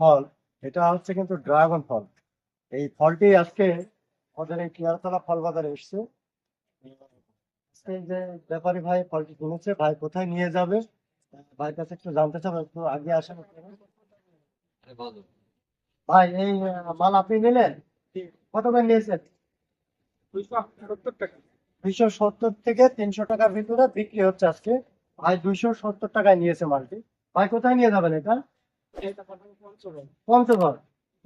ফল, এটা হচ্ছে কিন্তু ড্রাগন ফল। এই ফলটি আজকে আমাদের এই পিয়ারতলা ফল বাজারে এসছে। যে ব্যাপারী ভাই ফলটি কিনেছে, ভাই কোথায় নিয়ে যাবে? ভাইয়ের কাছে একটু জানতে চাবো, একটু আগে আসেন ভাই, এই মাল আপনি নিলেন? কত করে নিয়েছেন? দুইশো সত্তর থেকে তিনশো টাকার ভিতরে বিক্রি হচ্ছে আজকে। ভাই, দুইশো সত্তর টাকায় নিয়েছে মালটি। ভাই, কোথায় নিয়ে যাবেন এটা? পঞ্চগড়।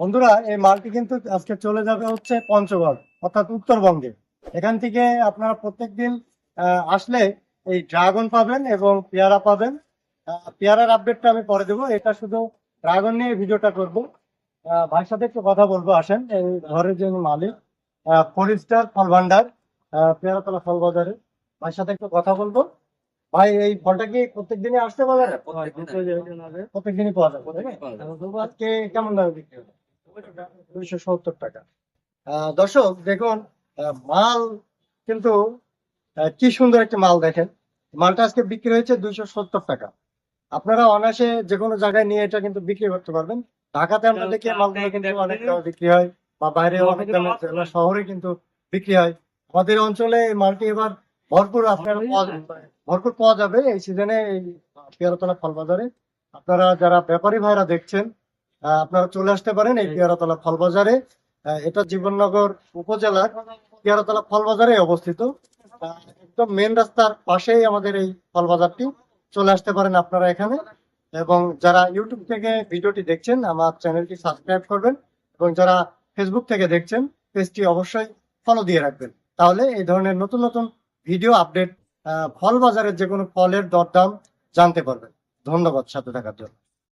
বন্ধুরা এই মালটি কিন্তু আজকে চলে যাবে হচ্ছে পঞ্চগড় অর্থাৎ উত্তরবঙ্গে। এখান থেকে আপনারা প্রত্যেকদিন আহ, আসলে এই ড্রাগন পাবেন এবং পেয়ারা পাবেন। পেয়ারার আপডেটটা আমি পরে দেবো। এটা শুধু ড্রাগন নিয়ে ভিডিওটা করব। ভাইয়ের সাথে একটু কথা বলব আসেন। এই ঘরের যে মালিক ফরিস্টার ফল ভান্ডার পেয়ারাতলা ফল বাজারে ভাইয়ের সাথে একটু কথা বলব। ভাই এই ফলটা কি প্রত্যেকদিনই আসতে পারে প্রত্যেকদিনই পাওয়া যাবে তাই না? আজকে কেমন দামে বিক্রি হবে? দুইশো সত্তর টাকা। আহ, দর্শক দেখুন আহ, মাল কিন্তু কি সুন্দর একটা মাল দেখেন। মালটা আজকে বিক্রি হয়েছে দুইশো সত্তর টাকা। আপনারা অনায়াসে যে কোনো জায়গায় নিয়ে এটা কিন্তু বিক্রি করতে পারবেন। ঢাকাতে আমরা দেখি মালগুলো কিন্তু অনেক দামে বিক্রি হয় বা বাইরে অনেক দামে শহরে কিন্তু বিক্রি হয়। আমাদের অঞ্চলে এই মালটি এবার ভরপুর আপনারা ভরপুর পাওয়া যাবে। এই সিজনে এই পেয়ারাতলা ফল বাজারে আপনারা যারা ব্যাপারী ভাইরা দেখছেন আপনারা চলে আসতে পারেন এই পেয়ারাতলা ফল বাজারে এটা জীবননগর উপজেলার পেয়ারাতলা ফল বাজারে অবস্থিত একদম মেন রাস্তার পাশেই আমাদের এই ফল বাজারটি চলে আসতে পারেন আপনারা এখানে। এবং যারা ইউটিউব থেকে ভিডিওটি দেখছেন আমার চ্যানেলটি সাবস্ক্রাইব করবেন। এবং যারা ফেসবুক থেকে দেখছেন পেজটি অবশ্যই ফলো দিয়ে রাখবেন। তাহলে এই ধরনের নতুন নতুন ভিডিও আপডেট ফল বাজারের যে কোনো ফলের দরদাম জানতে পারবেন। ধন্যবাদ সাথে থাকার জন্য।